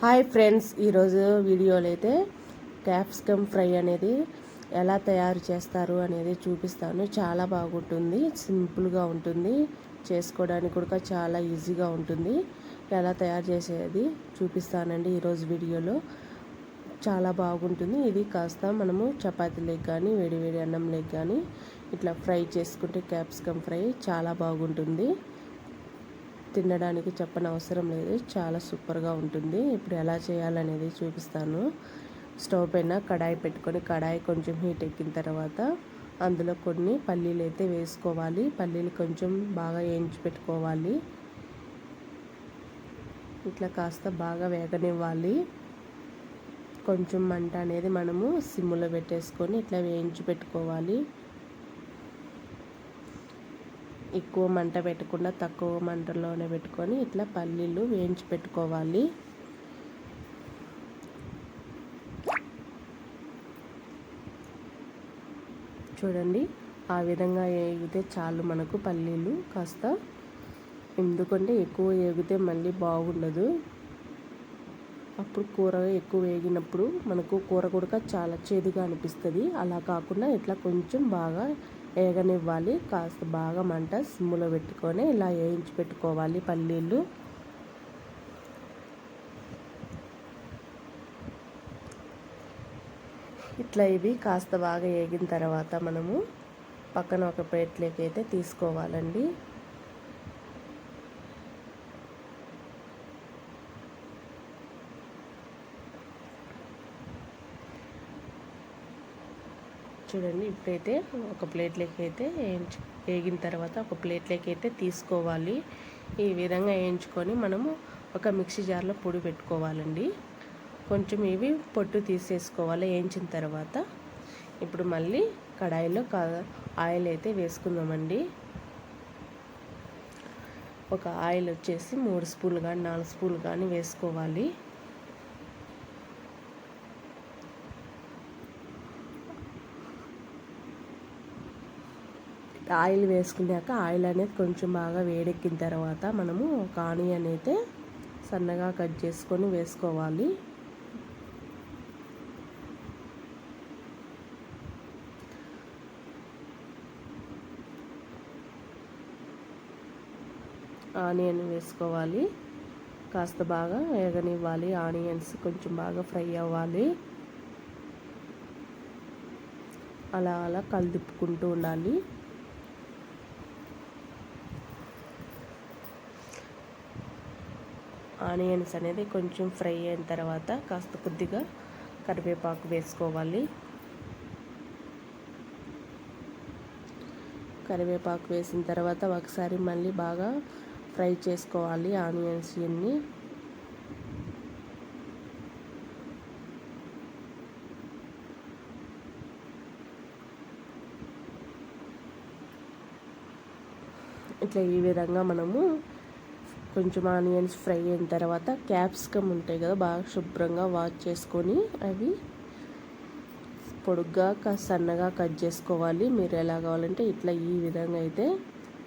Hi friends ఈరోజు వీడియోలో అయితే క్యాప్సికమ్ ఫ్రై అనేది ఎలా తయారు చేస్తారు అనేది చూపిస్తాను. చాలా బాగుంటుంది సింపుల్గా ఉంటుంది చేసుకోవడానికి కూడా చాలా ఈజీగా ఉంటుంది. ఎలా తయారు చేసేది చూపిస్తానండి ఈరోజు వీడియోలో. చాలా బాగుంటుంది. ఇది కాస్త మనము చపాతీలకు కానీ వేడి వేడి అన్నంలోకి కానీ ఇట్లా ఫ్రై చేసుకుంటే క్యాప్సికమ్ ఫ్రై చాలా బాగుంటుంది. తినడానికి చెప్పని అవసరం లేదు. చాలా సూపర్గా ఉంటుంది. ఇప్పుడు ఎలా చేయాలనేది చూపిస్తాను. స్టవ్ పైన కడాయి పెట్టుకొని కడాయి కొంచెం హీట్ ఎక్కిన తర్వాత అందులో కొన్ని పల్లీలు అయితే వేసుకోవాలి. పల్లీలు కొంచెం బాగా వేయించి పెట్టుకోవాలి. ఇట్లా కాస్త బాగా వేగనివ్వాలి. కొంచెం మంట అనేది మనము సిమ్లో పెట్టేసుకొని ఇట్లా వేయించి పెట్టుకోవాలి. ఎక్కువ మంట పెట్టకుండా తక్కువ మంటలోనే పెట్టుకొని ఇట్లా పల్లీలు వేయించి పెట్టుకోవాలి. చూడండి ఆ విధంగా వేగితే చాలు మనకు పల్లీలు కాస్త ఎందుకంటే ఎక్కువ వేగితే మళ్ళీ బాగుండదు. అప్పుడు కూర ఎక్కువ వేగినప్పుడు మనకు కూర కూడా చాలా చేదుగా అనిపిస్తుంది. అలా కాకుండా ఇట్లా కొంచెం బాగా వేగనివ్వాలి కాస్త బాగా మంట సిమ్ములో పెట్టుకొని ఇలా వేయించి పెట్టుకోవాలి పల్లీలు. ఇట్లా ఇవి కాస్త బాగా వేగిన తర్వాత మనము పక్కన ఒక ప్లేట్లోకి అయితే తీసుకోవాలండి. చూడండి ఇప్పుడైతే ఒక ప్లేట్లోకి అయితే వేయించు వేగిన తర్వాత ఒక ప్లేట్లోకి అయితే తీసుకోవాలి. ఈ విధంగా వేయించుకొని మనము ఒక మిక్సీ జార్లో పొడి పెట్టుకోవాలండి. కొంచెం ఇవి పొట్టు తీసేసుకోవాలి వేయించిన తర్వాత. ఇప్పుడు మళ్ళీ కడాయిలో ఆయిల్ అయితే వేసుకుందామండి. ఒక ఆయిల్ వచ్చేసి మూడు స్పూన్లు కానీ నాలుగు స్పూన్లు కానీ వేసుకోవాలి. ఆయిల్ వేసుకున్నాక ఆయిల్ అనేది కొంచెం బాగా వేడెక్కిన తర్వాత మనము ఒక ఆనియన్ అయితే సన్నగా కట్ చేసుకొని వేసుకోవాలి. ఆనియన్ వేసుకోవాలి. కాస్త బాగా వేగనివ్వాలి. ఆనియన్స్ కొంచెం బాగా ఫ్రై అవ్వాలి. అలా అలా కలిదిప్పుకుంటూ ఉండాలి. ఆనియన్స్ అనేది కొంచెం ఫ్రై అయిన తర్వాత కాస్త కొద్దిగా కరివేపాకు వేసుకోవాలి. కరివేపాకు వేసిన తర్వాత ఒకసారి మళ్ళీ బాగా ఫ్రై చేసుకోవాలి ఆనియన్స్ ఇవన్నీ. ఇట్లా ఈ విధంగా మనము కొంచెం ఆనియన్స్ ఫ్రై అయిన తర్వాత క్యాప్సికమ్ ఉంటాయి కదా బాగా శుభ్రంగా వాష్ చేసుకొని అవి పొడుగ్గా సన్నగా కట్ చేసుకోవాలి. మీరు ఎలా కావాలంటే ఇట్లా ఈ విధంగా అయితే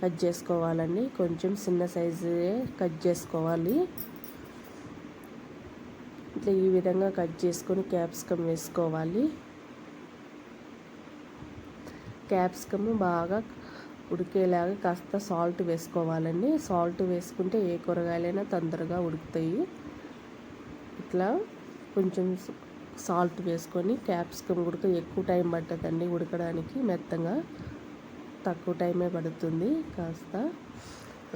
కట్ చేసుకోవాలండి. కొంచెం చిన్న సైజు కట్ చేసుకోవాలి. ఇట్లా ఈ విధంగా కట్ చేసుకొని క్యాప్సికమ్ వేసుకోవాలి. క్యాప్సికమ్ బాగా ఉడికేలాగా కాస్త సాల్ట్ వేసుకోవాలండి. సాల్ట్ వేసుకుంటే ఏ కూరగాయలైనా తొందరగా ఉడుకుతాయి. ఇట్లా కొంచెం సాల్ట్ వేసుకొని క్యాప్సికమ్ ఉడక ఎక్కువ టైం పట్టదండి ఉడకడానికి మెత్తగా. తక్కువ టైమే పడుతుంది కాస్త.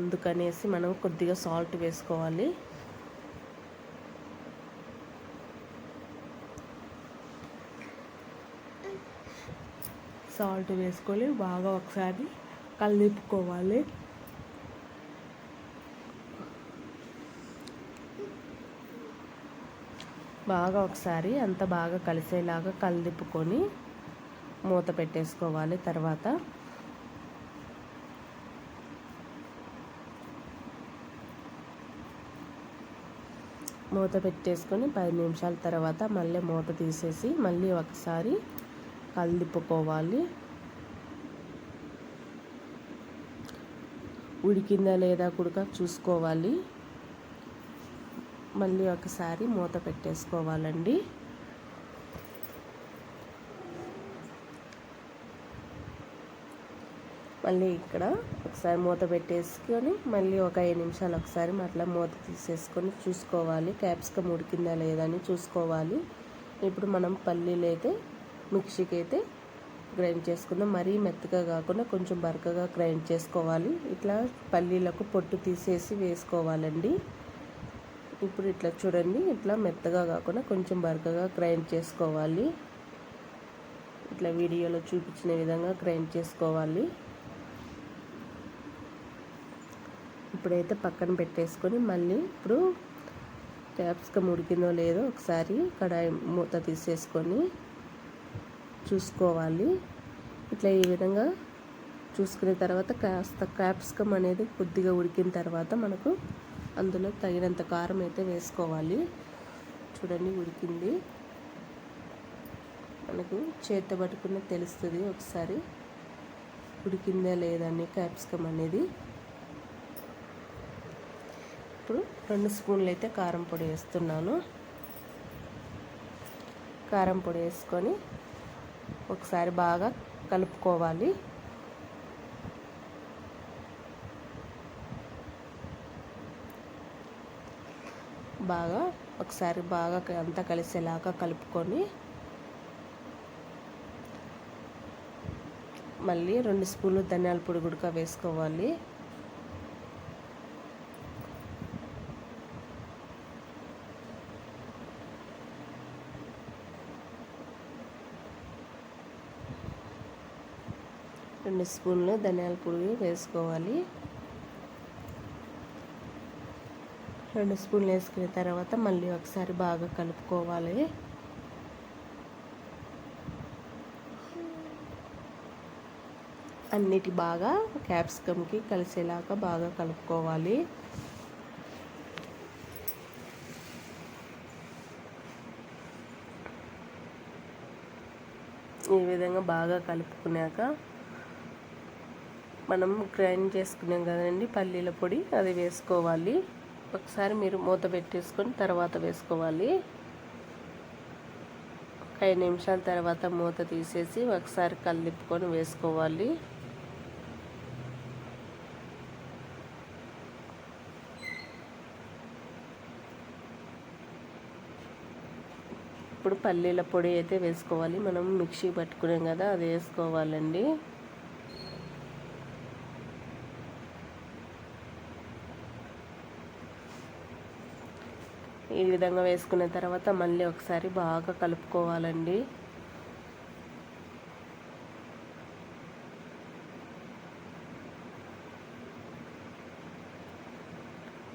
అందుకనేసి మనం కొద్దిగా సాల్ట్ వేసుకోవాలి. సాల్ట్ వేసుకొని బాగా ఒకసారి కలిపుకోవాలి బాగా ఒకసారి అంత బాగా కలిసేలాగా కలిదిప్పుకొని మూత పెట్టేసుకోవాలి తర్వాత. మూత పెట్టేసుకొని పది నిమిషాల తర్వాత మళ్ళీ మూత తీసేసి మళ్ళీ ఒకసారి కలిదిప్పుకోవాలి ఉడికిందా లేదా కూడా చూసుకోవాలి. మళ్ళీ ఒకసారి మూత పెట్టేసుకోవాలండి. మళ్ళీ ఇక్కడ ఒకసారి మూత పెట్టేసుకొని మళ్ళీ ఒక ఐదు నిమిషాలు ఒకసారి మళ్ళీ మూత తీసేసుకొని చూసుకోవాలి. క్యాప్సికమ్ ఉడికిందా లేదా అని చూసుకోవాలి. ఇప్పుడు మనం పల్లీలు అయితే మిక్సీకి అయితే గ్రైండ్ చేసుకుందాం. మరీ మెత్తగా కాకుండా కొంచెం బరకగా గ్రైండ్ చేసుకోవాలి. ఇట్లా పల్లీలకు పొట్టు తీసేసి వేసుకోవాలండి. ఇప్పుడు ఇట్లా చూడండి. ఇట్లా మెత్తగా కాకుండా కొంచెం బరకగా గ్రైండ్ చేసుకోవాలి. ఇట్లా వీడియోలో చూపించిన విధంగా గ్రైండ్ చేసుకోవాలి. ఇప్పుడైతే పక్కన పెట్టేసుకొని మళ్ళీ ఇప్పుడు క్యాప్సికమ్ ఉడికిందో లేదో ఒకసారి కడాయి మూత తీసేసుకొని చూసుకోవాలి. ఇట్లా ఈ విధంగా చూసుకున్న తర్వాత కాస్త క్యాప్సికమ్ అనేది కొద్దిగా ఉడికిన తర్వాత మనకు అందులో తగినంత కారం అయితే వేసుకోవాలి. చూడండి ఉడికింది. మనకు చేత పట్టుకున్న తెలుస్తుంది ఒకసారి. ఉడికిందా లేదని క్యాప్సికమ్ అనేది. ఇప్పుడు రెండు స్పూన్లు అయితే కారం పొడి వేస్తున్నాను. కారం పొడి వేసుకొని ఒకసారి బాగా కలుపుకోవాలి. బాగా ఒకసారి బాగా అంతా కలిసేలాగా కలుపుకొని మళ్ళీ రెండు స్పూన్లు ధనియాల పొడి గుడక వేసుకోవాలి. రెండు స్పూన్లు ధనియాల పొడి వేసుకోవాలి. రెండు స్పూన్లు వేసుకున్న తర్వాత మళ్ళీ ఒకసారి బాగా కలుపుకోవాలి. అన్నిటి బాగా క్యాప్సికమ్కి కలిసేలాగా బాగా కలుపుకోవాలి. ఈ విధంగా బాగా కలుపుకున్నాక మనం గ్రైండ్ చేసుకున్నాం కదండి పల్లీల పొడి అది వేసుకోవాలి. ఒకసారి మీరు మూత పెట్టేసుకొని తర్వాత వేసుకోవాలి. ఐదు నిమిషాల తర్వాత మూత తీసేసి ఒకసారి కలిపుకొని వేసుకోవాలి. ఇప్పుడు పల్లీల పొడి అయితే వేసుకోవాలి. మనం మిక్సీ పట్టుకున్నాం కదా అది వేసుకోవాలండి. ఈ విధంగా వేసుకున్న తర్వాత మళ్ళీ ఒకసారి బాగా కలుపుకోవాలండి.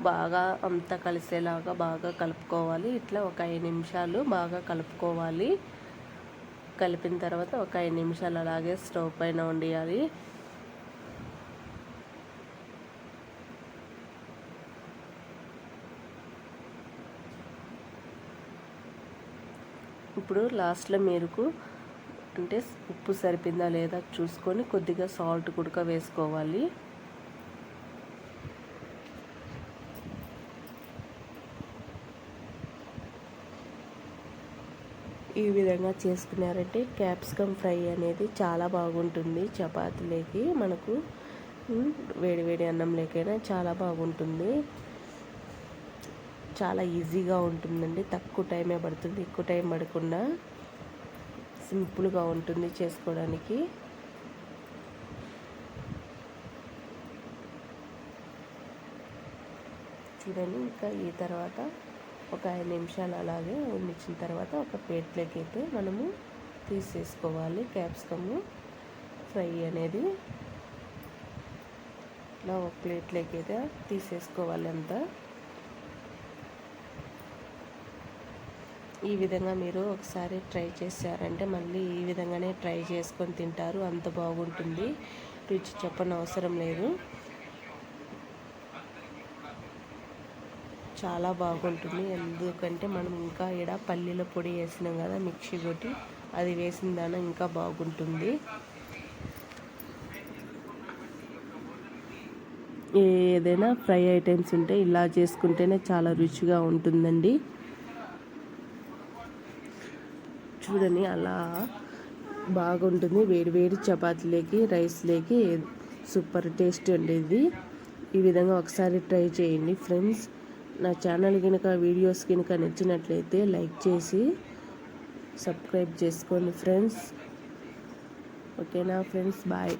బాగా అంతా కలిసేలాగా బాగా కలుపుకోవాలి. ఇట్లా ఒక ఐదు నిమిషాలు బాగా కలుపుకోవాలి. కలిపిన తర్వాత ఒక ఐదు నిమిషాలు అలాగే స్టవ్ పైన వండియాలి. ఇప్పుడు లాస్ట్లో మీరుకు అంటే ఉప్పు సరిపోయిందా లేదా చూసుకొని కొద్దిగా సాల్ట్ కుడక వేసుకోవాలి. ఈ విధంగా చేసుకున్నారంటే క్యాప్సికమ్ ఫ్రై అనేది చాలా బాగుంటుంది. చపాతీలోకి మనకు వేడి వేడి అన్నం లేకైనా చాలా బాగుంటుంది. చాలా ఈజీగా ఉంటుందండి. తక్కువ టైమే పడుతుంది. ఎక్కువ టైం పడకుండా సింపుల్గా ఉంటుంది చేసుకోవడానికి. చూడండి ఇంకా ఈ తర్వాత ఒక ఐదు నిమిషాలు అలాగే ఉండిచ్చిన తర్వాత ఒక ప్లేట్లోకి అయితే మనము తీసేసుకోవాలి. క్యాప్సికమ్ ఫ్రై అనేది. ఇలా ఒక ప్లేట్లోకి అయితే తీసేసుకోవాలి అంతా. ఈ విధంగా మీరు ఒకసారి ట్రై చేశారంటే మళ్ళీ ఈ విధంగానే ట్రై చేసుకొని తింటారు. అంత బాగుంటుంది. రుచి చెప్పని అవసరం లేదు. చాలా బాగుంటుంది. ఎందుకంటే మనం ఇంకా ఇక్కడ పల్లీల పొడి వేసినాం కదా మిక్సీ కొట్టి అది వేసిన దాని ఇంకా బాగుంటుంది. ఏదైనా ఫ్రై ఐటమ్స్ ఉంటే ఇలా చేసుకుంటేనే చాలా రుచిగా ఉంటుందండి. చూడండి అలా బాగుంటుంది. వేడి వేడి చపాతీలోకి రైస్లోకి సూపర్ టేస్ట్ ఉండేది. ఈ విధంగా ఒకసారి ట్రై చేయండి ఫ్రెండ్స్. నా ఛానల్ కనుక వీడియోస్ కనుక నచ్చినట్లయితే లైక్ చేసి సబ్స్క్రైబ్ చేసుకోండి ఫ్రెండ్స్. ఓకేనా ఫ్రెండ్స్? బాయ్.